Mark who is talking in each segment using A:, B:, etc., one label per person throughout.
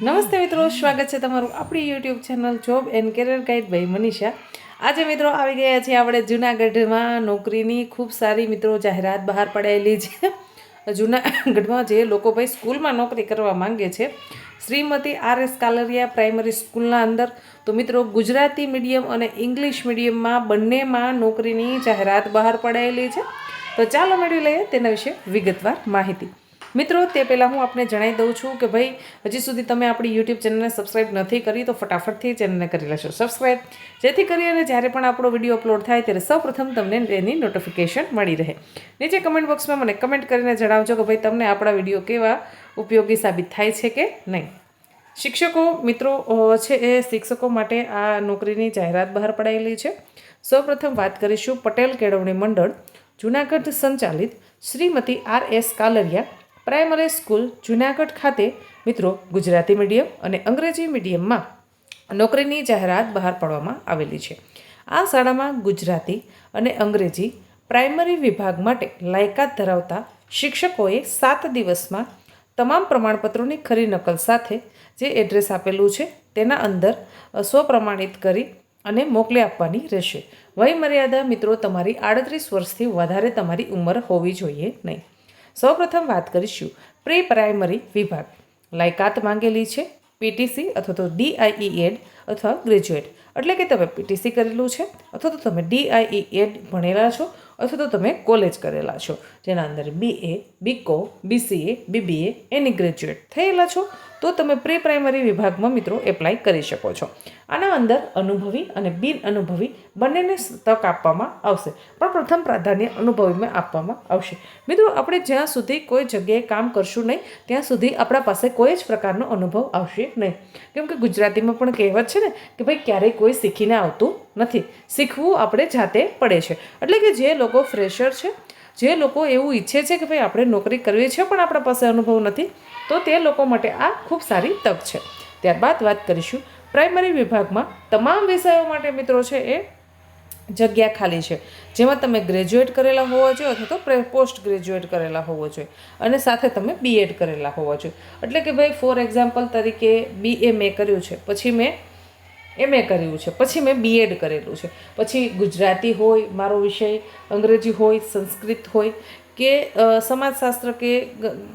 A: નમસ્તે મિત્રો, સ્વાગત છે તમારું આપણી YouTube channel job and career guide ભાઈ મનીષા આજે મિત્રો આવી ગયા છીએ આપણે જૂનાગઢમાં. નોકરીની ખૂબ સારી મિત્રો જાહેરાત બહાર પડાયેલી છે. જૂનાગઢમાં જે લોકો ભાઈ સ્કૂલમાં નોકરી કરવા માંગે છે, Shrimati R S Kalariya primary સ્કૂલના અંદર. તો મિત્રો, ગુજરાતી મીડિયમ અને ઇંગ્લિશ મીડિયમમાં બંનેમાં નોકરીની જાહેરાત બહાર પડાયેલી છે. તો ચાલો મેળવી લઈએ તેના વિશે વિગતવાર માહિતી. મિત્રો, તે પહેલાં હું આપને જણાવી દઉં છું કે ભાઈ, હજી સુધી તમે આપણી યુટ્યુબ ચેનલને સબસ્ક્રાઈબ નથી કરી, તો ફટાફટથી ચેનલને કરી લેશો. સબસ્ક્રાઈબ જેથી કરી અને જ્યારે પણ આપણો વીડિયો અપલોડ થાય, ત્યારે સૌપ્રથમ તમને એની નોટિફિકેશન મળી રહે. નીચે કમેન્ટ બોક્સમાં મને કમેન્ટ કરીને જણાવજો કે ભાઈ, તમને આપણા વીડિયો કેવા ઉપયોગી સાબિત થાય છે કે નહીં. શિક્ષકો, મિત્રો છે એ શિક્ષકો માટે આ નોકરીની જાહેરાત બહાર પડાયેલી છે. સૌપ્રથમ વાત કરીશું પટેલ કેળવણી મંડળ, જૂનાગઢ સંચાલિત Shrimati R S Kalariya primary school Junagadh ખાતે મિત્રો ગુજરાતી મીડિયમ અને અંગ્રેજી મીડિયમમાં નોકરીની જાહેરાત બહાર પાડવામાં આવેલી છે. આ શાળામાં ગુજરાતી અને અંગ્રેજી પ્રાઇમરી વિભાગ માટે લાયકાત ધરાવતા શિક્ષકોએ સાત દિવસમાં તમામ પ્રમાણપત્રોની ખરી નકલ સાથે જે એડ્રેસ આપેલું છે તેના અંદર સ્વપ્રમાણિત કરી અને મોકલી આપવાની રહેશે. વયમર્યાદા મિત્રો તમારી આડત્રીસ વર્ષથી વધારે તમારી ઉંમર હોવી જોઈએ નહીં. સૌપ્રથમ વાત કરીશું પ્રી પ્રાઇમરી વિભાગ. લાયકાત માંગેલી છે પીટીસી અથવા તો ડીઆઈઈ એડ. અથવા ગ્રેજ્યુએટ. એટલે કે તમે પીટીસી કરેલું છે, અથવા તો તમે ડીઆઈઈ એડ ભણેલા છો, અથવા તો તમે કોલેજ કરેલા છો, જેના અંદર બીએ બીકોમ બીસીએ બીબીએ એની ગ્રેજ્યુએટ થયેલા છો, તો તમે પ્રી પ્રાઇમરી વિભાગમાં મિત્રો એપ્લાય કરી શકો છો. આના અંદર અનુભવી અને બિન અનુભવી બંનેને તક આપવામાં આવશે. પણ પ્રથમ પ્રાધાન્ય અનુભવીમાં આપવામાં આવશે. મિત્રો, આપણે જ્યાં સુધી કોઈ જગ્યાએ કામ કરશું નહીં, ત્યાં સુધી આપણા પાસે કોઈ જ પ્રકારનો અનુભવ આવશે નહીં. કેમ કે ગુજરાતીમાં પણ કહેવત છે ને, કે ભાઈ ક્યારેય કોઈ શીખીને આવતું નથી. શીખવું આપણે જાતે પડે છે. એટલે કે જે લોકો ફ્રેશર છે, જે લોકો એવું ઈચ્છે છે કે ભાઈ આપણે નોકરી કરવી છે, પણ આપણા પાસે અનુભવ નથી, તો તે લોકો માટે આ ખૂબ સારી તક છે. ત્યારબાદ વાત કરીશું પ્રાઇમરી વિભાગમાં. તમામ વિષયો માટે મિત્રો છે એ જગ્યા ખાલી છે. જેમાં તમે ગ્રેજ્યુએટ કરેલા હોવા જોઈએ અથવા તો પોસ્ટ ગ્રેજ્યુએટ કરેલા હોવો જોઈએ. અને સાથે તમે બીએડ કરેલા હોવા જોઈએ. એટલે કે ભાઈ ફોર એક્ઝામ્પલ તરીકે બીએ મેં કર્યું છે. પછી મેં એમએ કર્યું છે. પછી મેં બીએડ કરેલું છે. પછી ગુજરાતી હોય, મારો વિષય, અંગ્રેજી હોય, સંસ્કૃત હોય કે સમાજશાસ્ત્ર કે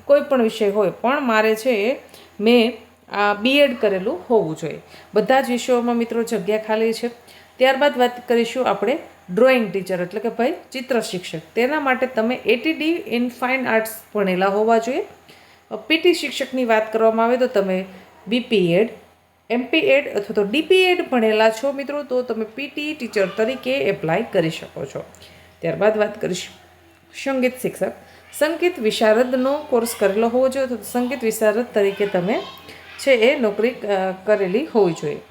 A: કોઈ પણ વિષય હોય, પણ મારે છે એ મેં આ બીએડ કરેલું હોવું જોઈએ. બધા જ વિષયોમાં મિત્રો જગ્યા ખાલી છે. ત્યારબાદ વાત કરીશું આપણે ડ્રોઈંગ ટીચર એટલે કે ભાઈ ચિત્ર શિક્ષક. તેના માટે તમે એટીડી ઇન ફાઇન આર્ટ્સ ભણેલા હોવા જોઈએ. પીટી શિક્ષકની વાત કરવામાં આવે તો તમે બીપીએડ એમપીએડ અથવા તો ડીપીએડ ભણેલા છો મિત્રો, તો તમે પીટી ટીચર તરીકે એપ્લાય કરી શકો છો. ત્યારબાદ વાત કરીશું. સંગીત શિક્ષક. સંગીત વિશારદનો કોર્સ કરેલો હોવો જોઈએ તો સંગીત વિશારદ તરીકે તમે છે એ નોકરી કરેલી હોવી જોઈએ.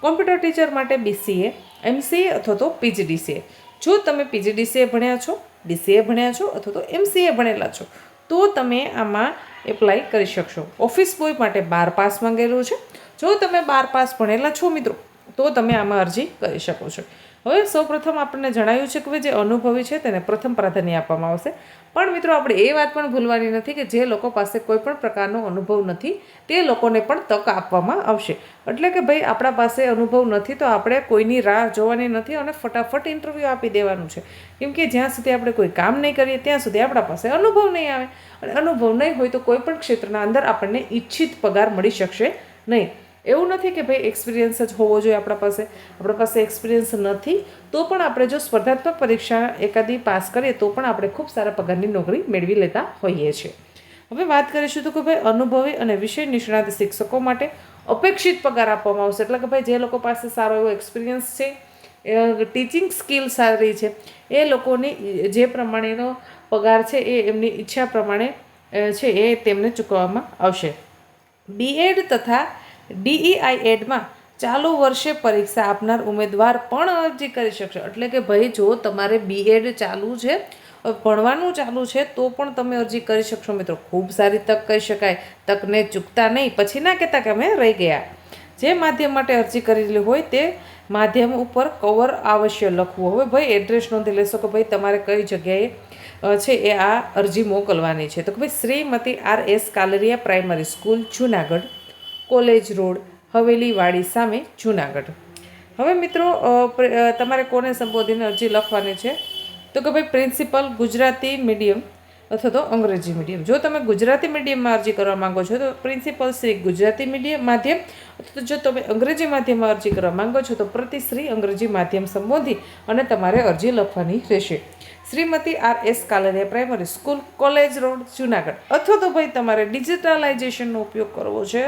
A: કોમ્પ્યુટર ટીચર માટે બીસીએ એમસીએ અથવા તો પીજીડીસીએ જો તમે પીજીડીસીએ ભણ્યા છો બીસીએ ભણ્યા છો અથવા તો એમસીએ ભણેલા છો, તો તમે આમાં એપ્લાય કરી શકશો. ઓફિસ બોય માટે બાર પાસ માંગેલું છે. જો તમે બાર પાસ ભણેલા છો મિત્રો, તો તમે આમાં અરજી કરી શકો છો. હવે સૌપ્રથમ આપણને જણાવ્યું છે કે જે અનુભવી છે તેને પ્રથમ પ્રાધાન્ય આપવામાં આવશે. પણ મિત્રો, આપણે એ વાત પણ ભૂલવાની નથી કે જે લોકો પાસે કોઈ પણ પ્રકારનો અનુભવ નથી, તે લોકોને પણ તક આપવામાં આવશે. એટલે કે ભાઈ, આપણા પાસે અનુભવ નથી તો આપણે કોઈની રાહ જોવાની નથી અને ફટાફટ ઇન્ટરવ્યૂ આપી દેવાનું છે. કેમ કે જ્યાં સુધી આપણે કોઈ કામ નહીં કરીએ, ત્યાં સુધી આપણા પાસે અનુભવ નહીં આવે. અને અનુભવ નહીં હોય તો કોઈ પણ ક્ષેત્રના અંદર આપણને ઈચ્છિત પગાર મળી શકશે નહીં. એવું નથી કે ભાઈ એક્સપિરિયન્સ જ હોવો જોઈએ આપણા પાસે. આપણા પાસે એક્સપિરિયન્સ નથી, તો પણ આપણે જો સ્પર્ધાત્મક પરીક્ષા એકાદી પાસ કરીએ, તો પણ આપણે ખૂબ સારા પગારની નોકરી મેળવી લેતા હોઈએ છીએ. હવે વાત કરીશું તો કે ભાઈ અનુભવી અને વિષય નિષ્ણાત શિક્ષકો માટે અપેક્ષિત પગાર આપવામાં આવશે. એટલે કે ભાઈ જે લોકો પાસે સારો એવો એક્સપિરિયન્સ છે ટીચિંગ સ્કિલ સારી છે, એ લોકોની જે પ્રમાણેનો પગાર છે, એ એમની ઈચ્છા પ્રમાણે છે, એ તેમને ચૂકવવામાં આવશે. બીએડ તથા ડીઈઆઈ એડમાં ચાલુ વર્ષે પરીક્ષા આપનાર ઉમેદવાર પણ અરજી કરી શકશે. એટલે કે ભાઈ, જો તમારે બીએડ ચાલુ છે ભણવાનું ચાલુ છે, તો પણ તમે અરજી કરી શકશો મિત્રો. ખૂબ સારી તક કહી શકાય. તકને ચૂકતા નહીં. પછી ના કહેતા કે અમે રહી ગયા. જે માધ્યમ માટે અરજી કરેલી હોય તે માધ્યમ ઉપર કવર અવશ્ય લખવું. હવે ભાઈ, એડ્રેસ નોંધી લેશો કે ભાઈ, તમારે કઈ જગ્યાએ છે એ આ અરજી મોકલવાની છે. તો કે ભાઈ, Shrimati R S Kalariya primary school, Junagadh. College road Haveliwadi સામે જુનાગઢ. હવે મિત્રો તમારે કોને સંબોધીને અરજી લખવાની છે? તો કે ભાઈ પ્રિન્સિપલ ગુજરાતી મીડિયમ અથવા તો અંગ્રેજી મીડિયમ. જો તમે ગુજરાતી મીડિયમમાં અરજી કરવા માંગો છો, તો પ્રિન્સિપલ શ્રી ગુજરાતી મીડિયમ માધ્યમ અથવા તો જો તમે અંગ્રેજી માધ્યમમાં અરજી કરવા માંગો છો, તો પ્રતિશ્રી અંગ્રેજી માધ્યમ સંબોધી અને તમારે અરજી લખવાની રહેશે. Shrimati R S Kalariya primary school, college road, Junagadh. અથવા તો ભાઈ તમારે ડિજિટલાઇઝેશનનો ઉપયોગ કરવો છે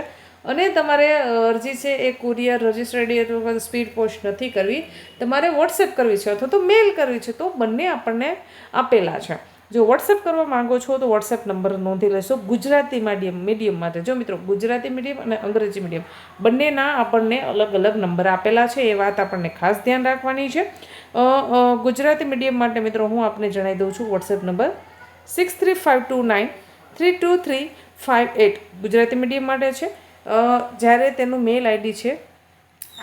A: અને તમારે અરજી છે એ કુરિયર રજિસ્ટર્ડ અથવા સ્પીડ પોસ્ટ નથી કરવી. તમારે વોટ્સએપ કરવી છે અથવા તો મેલ કરવી છે તો બંને આપણને આપેલા છે. જો વોટ્સએપ કરવા માંગો છો તો વોટ્સએપ નંબર નોંધી લેશો. ગુજરાતી મીડિયમ મીડિયમ માટે. જો મિત્રો, ગુજરાતી મીડિયમ અને અંગ્રેજી મીડિયમ બંનેના આપણને અલગ અલગ નંબર આપેલા છે. એ વાત આપણને ખાસ ધ્યાન રાખવાની છે. ગુજરાતી મીડિયમ માટે મિત્રો, હું આપને જણાવી દઉં છું WhatsApp number six three five two nine three two three five eight Gujarati medium માટે છે. જ્યારે તેનું મેલ આઈડી છે,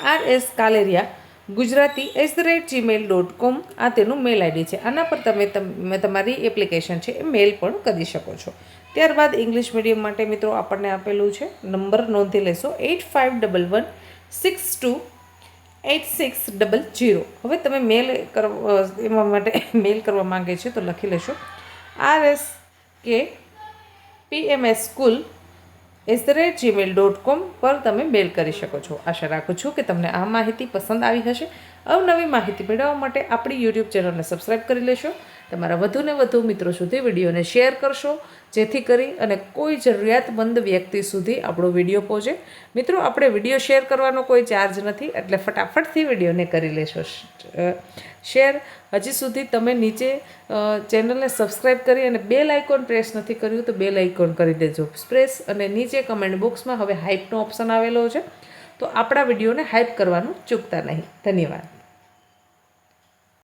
A: R S Kaleriya, Gujarati at the rate Gmail dot com, આ તેનું મેલ આઈડી છે. આના પર તમે તમે તમારી એપ્લિકેશન છે એ મેલ પણ કરી શકો છો. ત્યારબાદ ઇંગ્લિશ મીડિયમ માટે મિત્રો આપણને આપેલું છે, નંબર નોંધી લેશો, eight five double one six two eight six double zero હવે તમે મેલ કરવા એમાં માટે મેલ કરવા માંગે છે તો લખી લેશો. R S K PMS school S the rate Gmail dot com પર તમે મેલ કરી શકો છો. આશા રાખું છું કે તમને આ માહિતી પસંદ આવી હશે. અવનવી માહિતી મેળવવા માટે આપણી યુટ્યુબ ચેનલને સબસ્ક્રાઈબ કરી લેશો. તમારા વધુને વધુ મિત્રો સુધી વિડીયોને શેર કરશો, જેથી કરી અને કોઈ જરૂરિયાતમંદ વ્યક્તિ સુધી આપણો વીડિયો પહોંચે. મિત્રો, આપણે વીડિયો શેર કરવાનો કોઈ ચાર્જ નથી, એટલે ફટાફટથી વિડીયોને કરી લેશો. શેર. હજી સુધી તમે નીચે ચેનલને સબસ્ક્રાઈબ કરી અને બેલ આઇકોન પ્રેસ નથી કર્યું, તો બેલ આઇકોન કરી દેજો. પ્રેસ અને નીચે કમેન્ટ બોક્સમાં હવે હાઇપનો ઓપ્શન આવેલો છે. તો આપણા વિડીયોને હાઇપ કરવાનું ચૂકતા નહીં. ધન્યવાદ.